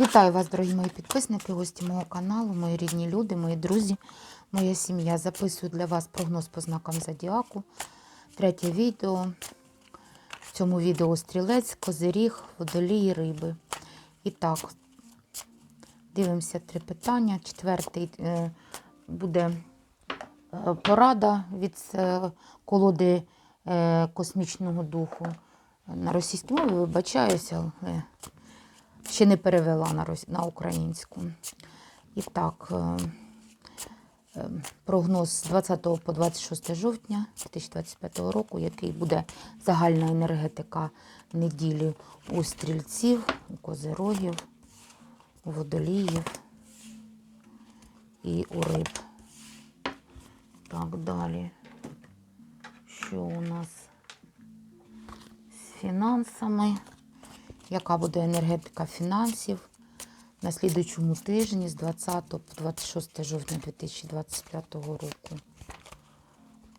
Вітаю вас, дорогі мої підписники, гості мого каналу, мої рідні люди, мої друзі, моя сім'я. Записую для вас прогноз по знакам Зодіаку. Третє відео. В цьому відео стрілець, козиріг, водолій, риби. І так, дивимося три питання. Четвертий е, буде е, порада від е, колоди космічного духу. На російській мові вибачаюся, але ще не перевела на, на українську. І так, е, е, прогноз з 20 по 26 жовтня 2025 року, який буде загальна енергетика неділі у стрільців, у козирогів, у водоліїв і у риб. Так, далі. Що у нас з фінансами? Яка буде енергетика фінансів на слідуючому тижні з 20 по 26 жовтня 2025 року.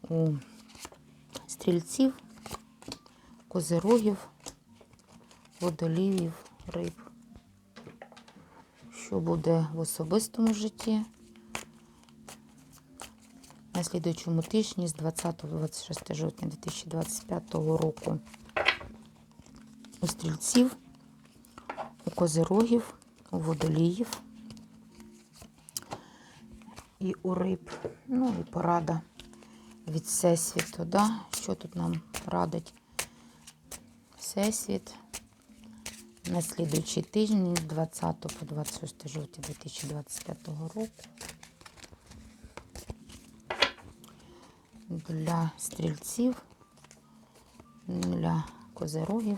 У стрільців, козирогів, водолівів, риб. Що буде в особистому житті на слідуючому тижні з 20 по 26 жовтня 2025 року у стрільців, у козирогів, у водоліїв і у риб. Ну і порада від Всесвіту. Да? Що тут нам радить Всесвіт на слідуючий тиждень з 20 по 26 жовтня 2025 року. Для стрільців, для козирогів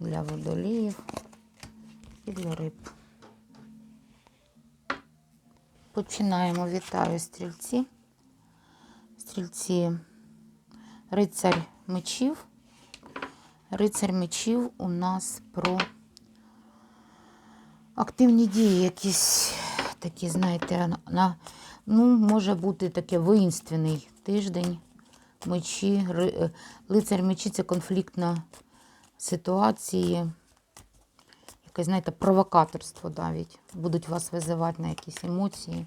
для водоліїв і для риб. Починаємо. Вітаю стрільці. Стрільці рицарь мечів. Рицарь мечів у нас про активні дії, якісь такі, знаєте, на, ну, може бути таке воїнственний тиждень. Мечі, ри- лицар мечі це конфліктна ситуації, якесь, знаєте, провокаторство навіть. Будуть вас визивати на якісь емоції,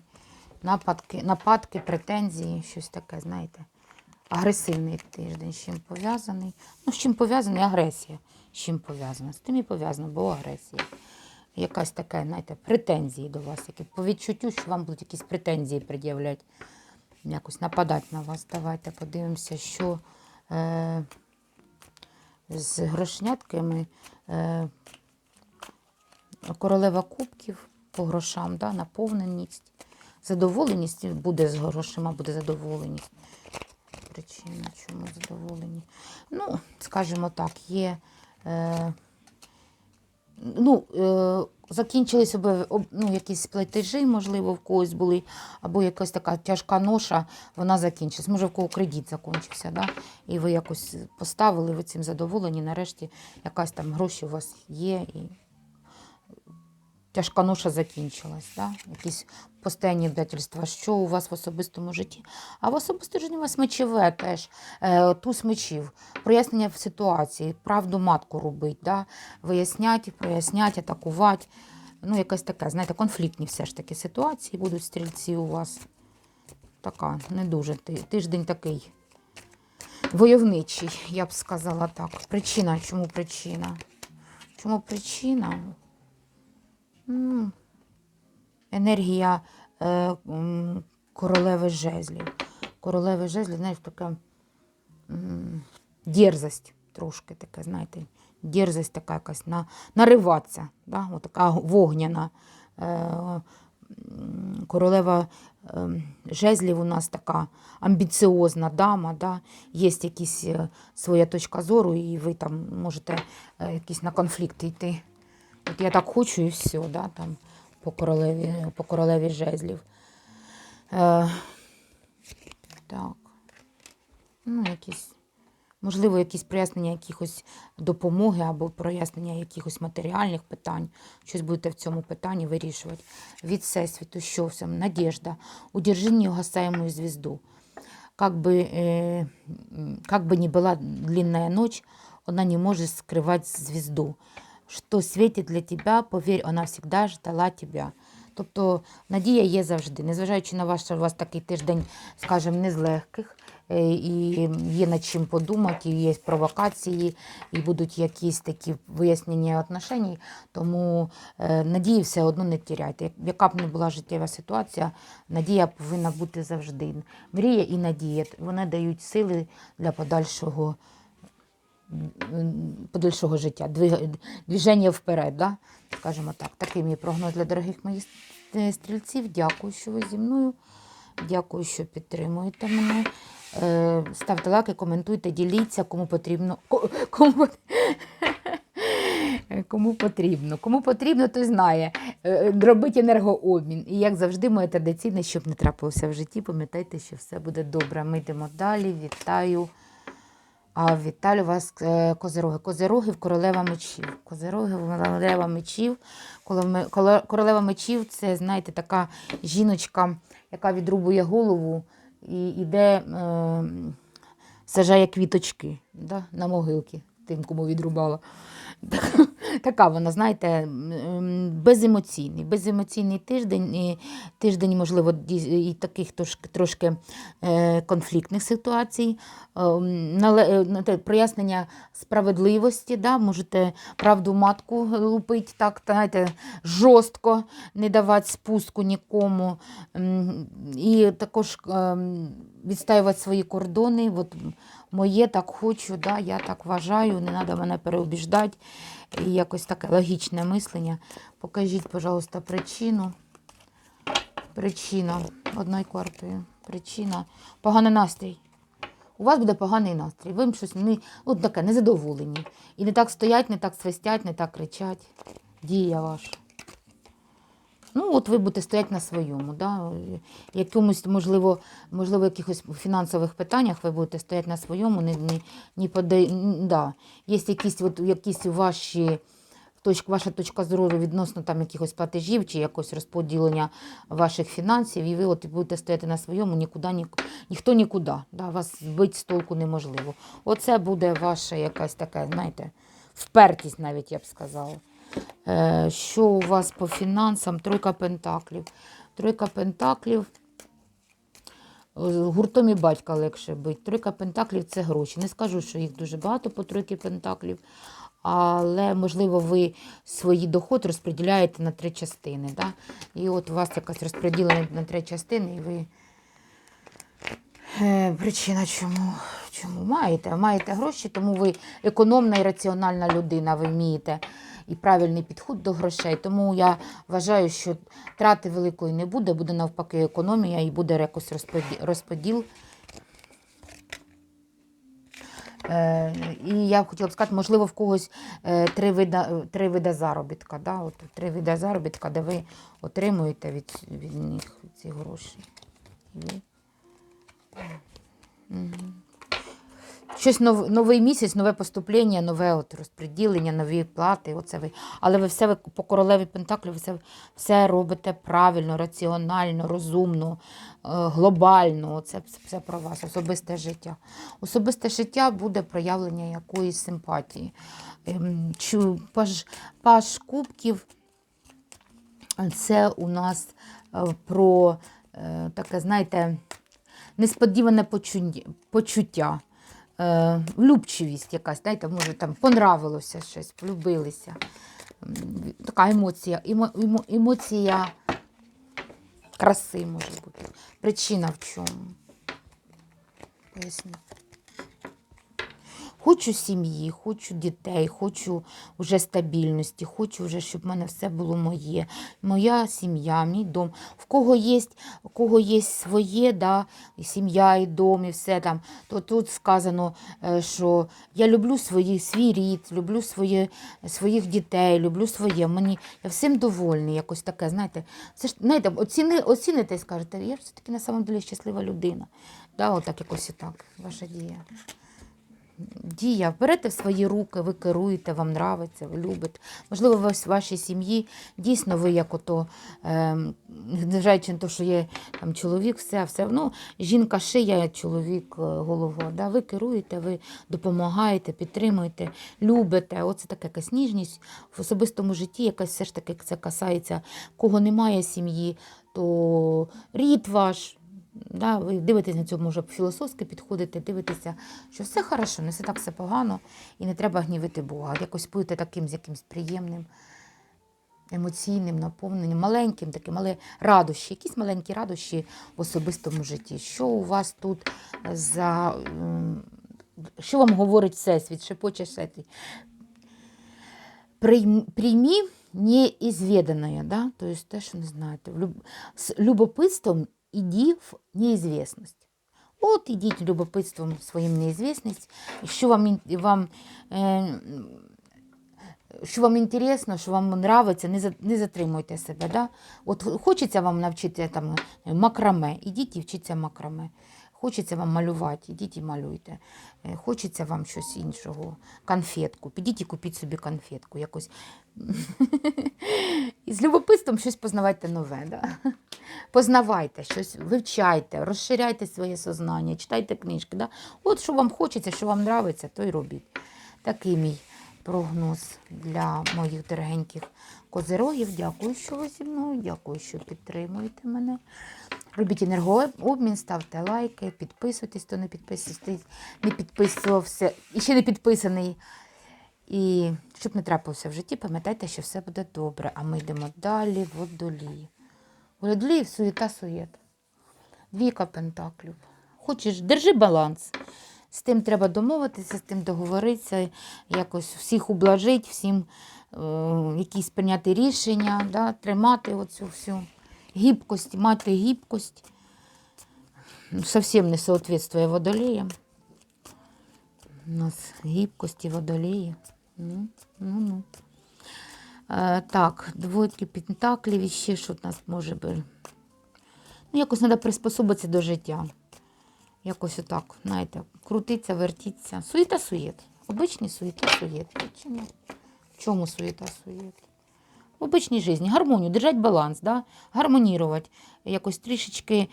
нападки, нападки, претензії, щось таке, знаєте. Агресивний тиждень, з чим пов'язаний. Ну, з чим пов'язаний агресія. З чим пов'язана? З тим і пов'язана, бо агресія. Якась така, знаєте, претензії до вас, які по відчуттю, що вам будуть якісь претензії пред'являти, якось нападати на вас. Давайте подивимося, що. Е- з грошнятками е, королева кубків по грошам, да, наповненість. Задоволеність буде з грошима, буде задоволеність. Причина, чому задоволені? Ну, скажімо так, є. Е, ну, е, закінчились ну, якісь платежі, можливо, в когось були, або якась така тяжка ноша, вона закінчилась. Може, в кого кредит закінчився, да? і ви якось поставили, ви цим задоволені, нарешті якась там гроші у вас є, і тяжка ноша закінчилась. Да? Якісь постійні обдательства, що у вас в особистому житті. А в особистому житті у вас мечове теж, е, туз мечів, прояснення в ситуації, правду матку робить, да? вияснять, прояснять, атакувати. Ну, якась така, знаєте, конфліктні все ж таки ситуації будуть стрільці у вас. Така, не дуже. Тиждень такий войовничий, я б сказала так. Причина, чому причина? Чому причина? Енергія е, королеви жезлів. Королеви жезлів, знаєш, така дерзость трошки така, знаєте, дерзость така якась на, нариватися. Да? От така вогняна. Е, королева е, жезлів у нас така амбіціозна дама, да? є якісь е, своя точка зору, і ви там можете е, якісь на конфлікти йти. От я так хочу і все, да, там, по королеві, по королеві жезлів. Е, так. Ну, якісь, можливо, якісь прояснення якихось допомоги або прояснення якихось матеріальних питань. Щось будете в цьому питанні вирішувати. Від Всесвіту, що всім? Надежда. Удержи неугасаемую звезду. Как бы, э, м, как бы ни была длинная ночь, она не может скрывать звезду. що світить для тебе, повір, вона завжди ждала тебе. Тобто надія є завжди, незважаючи на ваш, у вас такий тиждень, скажімо, не з легких, е, і є над чим подумати, і є провокації, і будуть якісь такі вияснення отношень, тому е, надії все одно не тіряйте. Яка б не була життєва ситуація, надія повинна бути завжди. Мрія і надія вони дають сили для подальшого подальшого життя, движення вперед, да? скажімо так. Такий мій прогноз для дорогих моїх е, стрільців. Дякую, що ви зі мною. Дякую, що підтримуєте мене. Е, Ставте лайки, коментуйте, діліться, кому потрібно. Кому, кому потрібно. Кому потрібно, той знає. Е, Робить енергообмін. І як завжди, моє традиційне, щоб не трапилося в житті, пам'ятайте, що все буде добре. Ми йдемо далі. Вітаю. А вітаю вас, козироги. козероги. Козероги в королева мечів. Козироги, в королева мечів. Королева мечів це, знаєте, така жіночка, яка відрубує голову і йде, е, сажає квіточки да, на могилки тим, кому відрубала. Така вона, знаєте, беземоційний, беземоційний тиждень, і тиждень, можливо, і таких трошки, е, конфліктних ситуацій, е, нале- е, те, прояснення справедливості, да, можете правду матку лупити так, знаєте, жорстко, не давати спуску нікому. І також ем, відстаювати свої кордони. От моє так хочу, да, я так вважаю, не треба мене переубіждати. І якось таке логічне мислення. Покажіть, пожалуйста, причину. Причина одною картою. Причина. Поганий настрій. У вас буде поганий настрій. Ви щось не, от таке, незадоволені. І не так стоять, не так свистять, не так кричать. Дія ваша. Ну, от ви будете стояти на своєму. Да? Якомусь, можливо, можливо, якихось фінансових питаннях ви будете стояти на своєму, не, не, не подай, да. Є якісь, от, якісь ваші, точка, ваша точка зору відносно там якихось платежів чи якось розподілення ваших фінансів, і ви от будете стояти на своєму, нікуди, ні, ніхто нікуди. Да? Вас збити з толку неможливо. Оце буде ваша якась така, знаєте, впертість навіть, я б сказала. Е, Що у вас по фінансам? Тройка пентаклів. Тройка пентаклів. Гуртом і батька легше бити. Тройка пентаклів це гроші. Не скажу, що їх дуже багато по тройки пентаклів, але, можливо, ви свої доходи розподіляєте на три частини. Да? І от у вас якась розподілення на три частини, і ви. Е, Причина чому? Чому маєте? Маєте гроші, тому ви економна і раціональна людина, ви вмієте і правильний підход до грошей. Тому я вважаю, що трати великої не буде, буде навпаки економія і буде якось розподіл. Е, і я хотіла б сказати, можливо, в когось е, три вида, три вида заробітка. Да? От, три вида заробітка, де ви отримуєте від, від них ці гроші. Ви Щось нов, новий місяць, нове поступлення, нове от розподілення, нові плати. Оце ви. Але ви все ви по королеві Пентаклю, ви все, все робите правильно, раціонально, розумно, е, глобально. Це все про вас, особисте життя. Особисте життя буде проявлення якоїсь симпатії. Ем, Паж, паж кубків це у нас е, про е, таке, знаєте, несподіване почуття. Е, влюбчивість якась, знаєте, може там понравилося щось, полюбилися. Така емоція, емо, емо, емоція краси може бути. Причина в чому? Поясніть. Хочу сім'ї, хочу дітей, хочу вже стабільності, хочу вже, щоб в мене все було моє. Моя сім'я, мій дом. В кого є, в кого є своє, да, і сім'я, і дом, і все там, то тут сказано, е, що я люблю свої, свій рід, люблю своє, своїх дітей, люблю своє. Мені я всім довольний, якось таке, знаєте. Це ж, знаєте, оціни, оціните і скажете, я все-таки на самом деле щаслива людина. Да, отак якось і так, ваша дія. Дія, берете в свої руки, ви керуєте, вам нравиться, ви любите. Можливо, ви в вашій сім'ї дійсно ви як ото, ем, незважаючи на те, що є там чоловік, все, все. Ну, жінка шия, чоловік е, голова. Да? Ви керуєте, ви допомагаєте, підтримуєте, любите. Оце така якась ніжність в особистому житті, якась все ж таки це касається, кого немає сім'ї, то рід ваш. Да, ви дивитесь на цьому, може, філософськи підходите, дивитеся, що все хорошо, не все так все погано, і не треба гнівити Бога. Якось будете таким з якимось приємним, емоційним, наповненим, маленьким, таким, але радощі, якісь маленькі радощі в особистому житті. Що у вас тут за. Що вам говорить Всесвіт, шепоче? Прийм- Приймі неізведаное, да? тобто те, що не знаєте. Любопитством іди в неізвісність. От ідіть любопитством своїм неізвісність, що вам, вам, е, що вам інтересно, що вам нравиться, не, за- не затримуйте себе. Да? От хочеться вам навчити там, макраме, ідіть і вчіться макраме. Хочеться вам малювати, ідіть і малюйте. Е, Хочеться вам щось іншого, конфетку. Підіть і купіть собі конфетку. Якось. І з любопитством щось познавайте нове. Да? Познавайте щось, вивчайте, розширяйте своє сознання, читайте книжки. Да? От що вам хочеться, що вам подобається, то й робіть. Такий мій прогноз для моїх дорогеньких козирогів. Дякую, що ви зі мною, дякую, що підтримуєте мене. Робіть енергообмін, ставте лайки, підписуйтесь, хто не підписуєтесь, не підписувався і ще не підписаний. І щоб не трапилося в житті, пам'ятайте, що все буде добре. А ми йдемо далі водолії. Водолії суєта суєт. Двійка пентаклів. Хочеш, держи баланс. З тим треба домовитися, з тим договоритися, якось всіх ублажити, всім е, якісь прийняти рішення, да, тримати оцю всю гібкость, мати гібкость. Совсем не соответствує водоліям. У нас гібкості водолії. Ну, ну, ну. Е, так, двойки пентаклів і ще що в нас може бути. Ну, якось треба приспособитися до життя. Якось отак, знаєте, крутиться, вертіться. Суєта суєт. Обичний суєта суєт. В чому суєта суєт? В обичній житті. Гармонію, держать баланс, да? гармонірувати, якось трішечки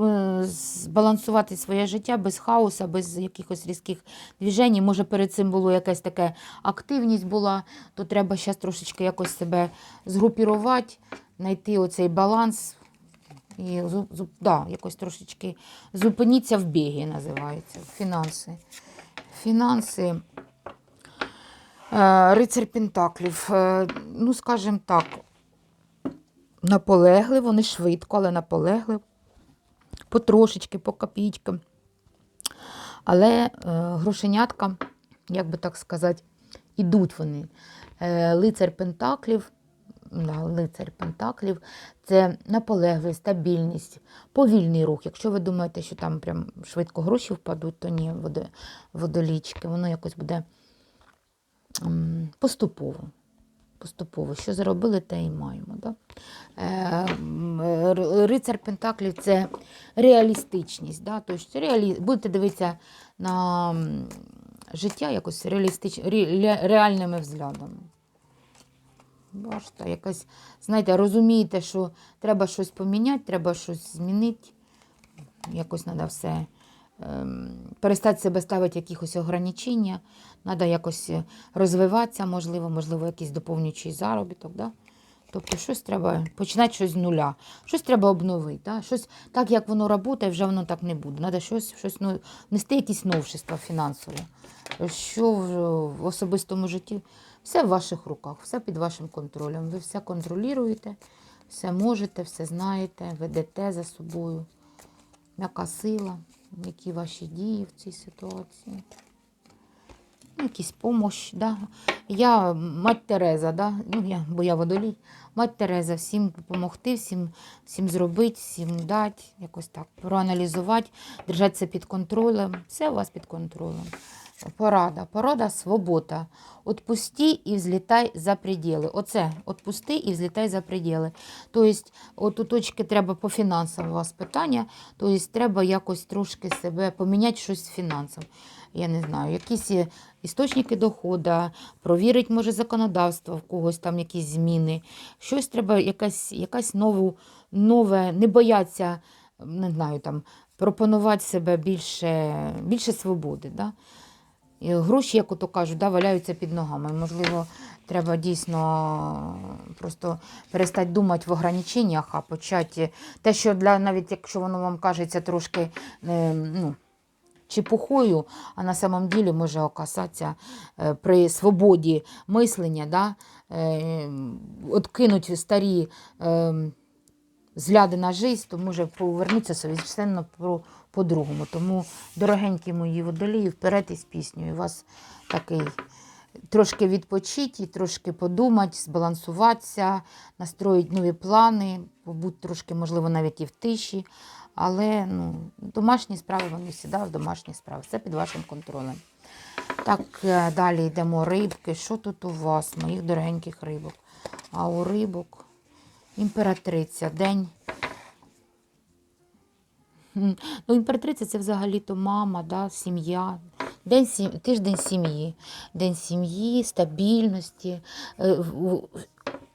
е, збалансувати своє життя без хаоса, без якихось різких движень. Може, перед цим було якась така активність була, то треба зараз трошечки якось себе згрупірувати, знайти оцей баланс. І да, якось трошечки зупиніться в бігі, називається. Фінанси. Фінанси. Е, Рицар Пентаклів. Е, Ну, скажімо так, наполегливо, не швидко, але наполегливо. Потрошечки, по копійкам. Але е, грошенятка, як би так сказати, ідуть вони. Лицар Пентаклів, да, лицар Пентаклів це наполегливість, стабільність, повільний рух. Якщо ви думаєте, що там прям швидко гроші впадуть, то ні, водо- водолічки, воно якось буде поступово. Поступово, що заробили, те і маємо. Да? Е, Рицар Пентаклів це реалістичність. Да? Тобто реалі... будете дивитися на життя якось реалістич... ре- ре- реальними взглядами. Бачите, якась, знаєте, розумієте, що треба щось поміняти, треба щось змінити. Якось треба все перестати себе ставити якихось ограничення, треба якось е, розвиватися, можливо, можливо, якийсь доповнюючий заробіток. Да? Тобто щось треба починати щось з нуля, щось треба обновити. Да? Щось так, як воно працює, вже воно так не буде. Треба щось, щось ну, нести якісь новшества фінансові. Що в особистому житті? Все в ваших руках, все під вашим контролем. Ви все контролюєте, все можете, все знаєте, ведете за собою. М'яка сила, які ваші дії в цій ситуації. Ну, Якісь помощ, да. Я мать Тереза, да? ну, я, бо я водолій. Мать Тереза, всім допомогти, всім, всім зробити, всім дати, якось так проаналізувати, держатися під контролем. Все у вас під контролем. Порада. Порада свобода. Отпусти і взлітай за пределы. Оце, отпусти і взлітай за пределы. Тобто, от у точки треба по фінансам у вас питання, тобто треба якось трошки себе поміняти щось з фінансом. я не знаю, якісь істочники доходу, провірить, може, законодавство в когось там якісь зміни. Щось треба, якась, якась нову, нове, не бояться, не знаю, там, пропонувати себе більше, більше свободи. Да? Гроші, як ото кажуть, да, валяються під ногами. Можливо, треба дійсно просто перестати думати в ограниченнях, а почати те, що для навіть якщо воно вам кажеться трошки е, ну, чепухою, а на самом ділі може оказатися е, при свободі мислення, да, е, откинуть старі взгляди на життя, то може повернутися совершенно по- по-другому. Тому, дорогенькі мої водолії, вперед із піснею. У вас такий трошки відпочити, трошки подумати, збалансуватися, настроїти нові плани, побути трошки, можливо, навіть і в тиші. Але ну, домашні справи вони завжди домашні справи. Все під вашим контролем. Так, е, далі йдемо рибки. Що тут у вас, моїх дорогеньких рибок? А у рибок імператриця, день. Ну, імператриця це взагалі-то мама, да, сім'я. День сім... Тиждень сім'ї. День сім'ї, стабільності. Е,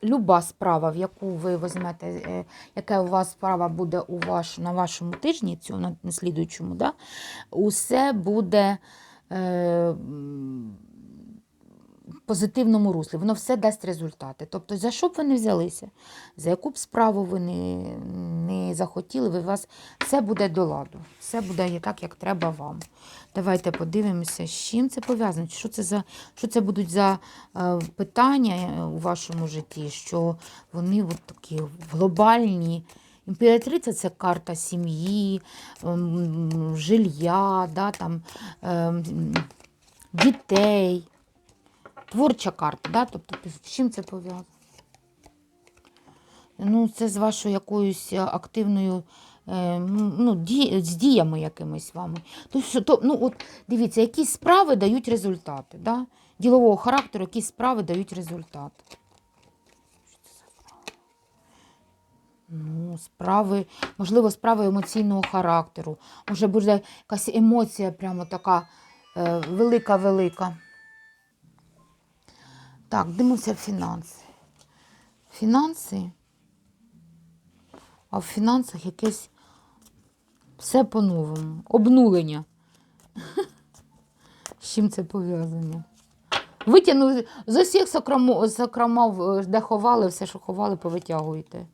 Люба справа, в яку ви візьмете, е, яка у вас справа буде у ваш, на вашому тижні, цьому на, слідуючому, да, усе буде е, позитивному руслі. Воно все дасть результати. Тобто, за що б ви не взялися, за яку б справу ви не, не захотіли, ви вас все буде до ладу. Все буде так, як треба вам. Давайте подивимося, з чим це пов'язано. Що це за що це будуть за е, питання е, у вашому житті, що вони от такі глобальні. Імператриця це карта сім'ї, ем, жилья, да, там, ем, дітей. Творча карта, да? тобто з чим це пов'язано? Ну, це з вашою якоюсь е, активною, е, ну, ді, з діями якимись вами. Тобто, то, ну, от, дивіться, якісь справи дають результати. Да? Ділового характеру якісь справи дають результат. Ну, справи, можливо, справи емоційного характеру. Може буде якась емоція прямо така е, велика-велика. Так, дивимося фінанси. Фінанси. А в фінансах якесь все по-новому. Обнулення. З чим це пов'язано? Витягнули з усіх е, де ховали, все, що ховали, повитягуєте.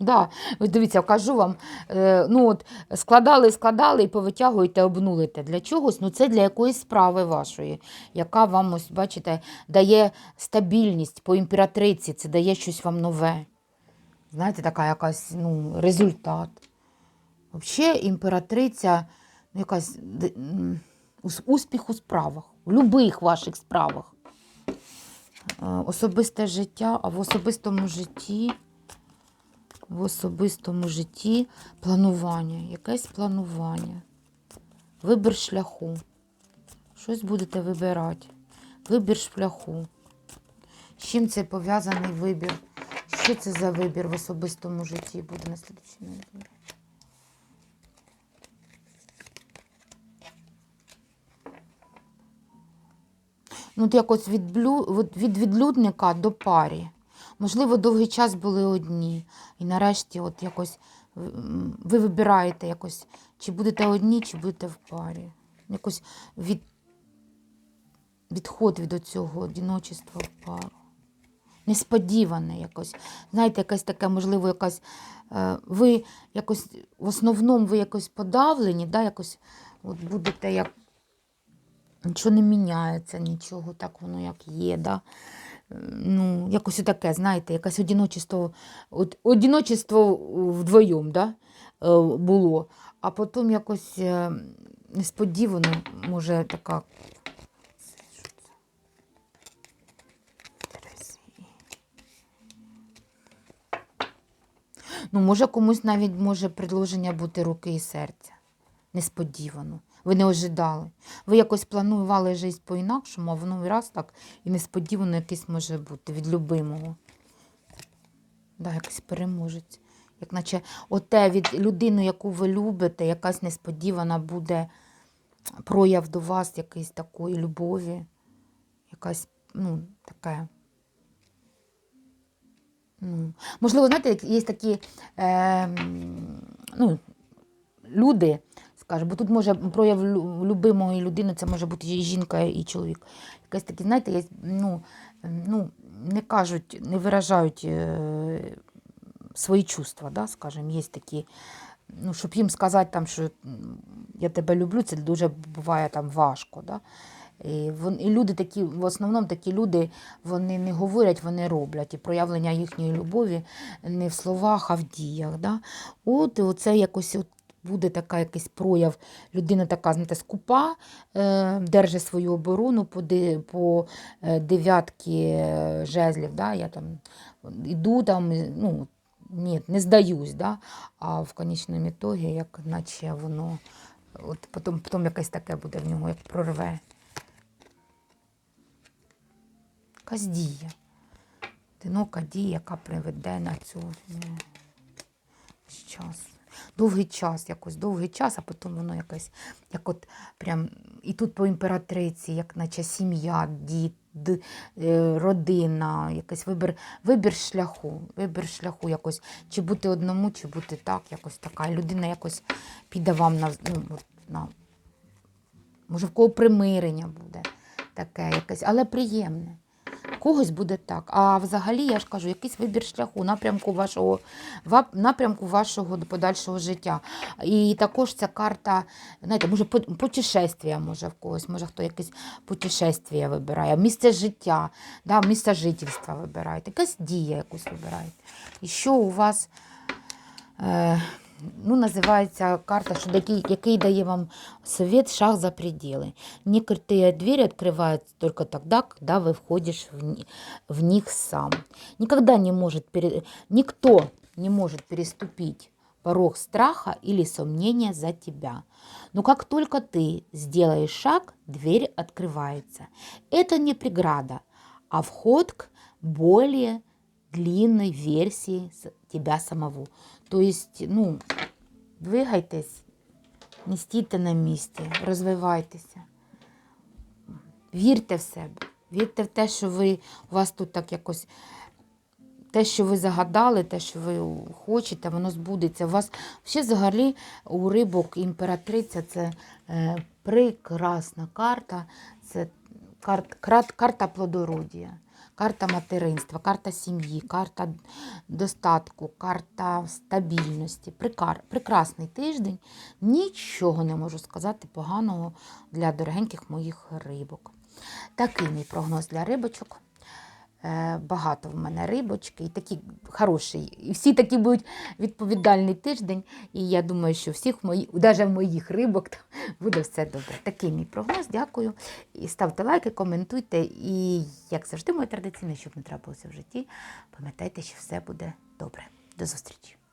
Да, ви дивіться, кажу вам, е, ну от складали, складали і повитягуєте, обнулите. Для чогось? Ну це для якоїсь справи вашої, яка вам, ось, бачите, дає стабільність по імператриці, це дає щось вам нове. Знаєте, така якась ну, результат. Взагалі, імператриця, ну, якась успіх у справах, в будь-яких ваших справах. Е, Особисте життя, а в особистому житті в особистому житті планування, якесь планування, вибір шляху. Щось будете вибирати. Вибір шляху. З чим це пов'язаний вибір? Що це за вибір в особистому житті буде на слідчій неділі? Ну, от якось від, від відлюдника до парі. Можливо, довгий час були одні. І нарешті, от якось ви вибираєте якось, чи будете одні, чи будете в парі. Якось від, відход від цього одіночества в пару. Несподіване якось. Знаєте, якась таке, можливо, якась. е, Ви якось в основному ви якось подавлені, да, якось от будете як. Нічого не міняється, нічого, так воно як є. Да? Ну, якось таке, знаєте, якесь одіночество, от, одіночество вдвоєм да? е, було, а потім якось е, несподівано, може, така. Ну, може, комусь навіть може предложення бути руки і серця. Несподівано. Ви не ожидали. Ви якось планували життя по-інакшому, а воно раз так і несподівано якесь може бути від любимого. Да, якийсь переможець. Як наче оте від людини, яку ви любите, якась несподівана буде прояв до вас якоїсь такої любові, якась, ну, таке. Ну, можливо, знаєте, є такі е, ну, люди, скажімо, бо тут може прояв лю- любимої людини, це може бути і жінка, і чоловік. Якась такі, знаєте, є, ну, ем, ну, не кажуть, не виражають е, свої чувства, да, скажімо, є такі, ну, щоб їм сказати, там, що я тебе люблю, це дуже буває там важко. Да? І, вон, і люди такі, в основному такі люди, вони не говорять, вони роблять. І проявлення їхньої любові не в словах, а в діях. Да? От і оце якось от буде така якийсь прояв. Людина така, знаєте, скупа, е, держить свою оборону по, е, дев'ятки е, жезлів. Да? Я там іду там, ну, ні, не здаюсь, да? а в конечному ітогі, як наче воно, от потім, потім якесь таке буде в нього, як прорве. Якась дія. Одинока дія, яка приведе на цю ну, час. Довгий час, якось довгий час, а потім воно якось, як от прям, і тут по імператриці, як наче сім'я, дід, е, родина, якийсь вибір, вибір шляху, вибір шляху якось, чи бути одному, чи бути так, якось така. Людина якось піде вам на, ну, на може, в кого примирення буде таке якесь, але приємне. Когось буде так. А взагалі, я ж кажу, якийсь вибір шляху, напрямку вашого, напрямку вашого подальшого життя. І також ця карта, знаєте, може, путешествія може в когось, може хто якесь путешествія вибирає, місце життя, да, місце жительства вибираєте, якась дія якусь вибираєте. І що у вас е, ну, називається карта, що який, який дає вам совет шаг за пределы. Некоторые двери открываются только тогда, когда вы входишь в, в них сам. Никогда не может, пере- никто не может переступить порог страха или сомнения за тебя. Но как только ты сделаешь шаг, дверь открывается. Это не преграда, а вход к более длинной версии тебя самого. То есть, ну, двигайтесь, не стійте на місці, розвивайтеся. Вірте в себе, вірте в те, що ви, у вас тут так якось те, що ви загадали, те, що ви хочете, воно збудеться. У вас взагалі у рибок імператриця це е, прекрасна карта, це карт, крат, карта плодородія, карта материнства, карта сім'ї, карта достатку, карта стабільності. Прекрасний тиждень. Нічого не можу сказати поганого для дорогеньких моїх рибок. Такий мій прогноз для рибочок. Е, Багато в мене рибочки, і такі хороші. І всі такі будуть відповідальний тиждень. І я думаю, що всіх моїх, навіть в моїх рибок там буде все добре. Такий мій прогноз. Дякую. І ставте лайки, коментуйте. І, як завжди, моє традиційне, щоб не трапилося в житті, пам'ятайте, що все буде добре. До зустрічі!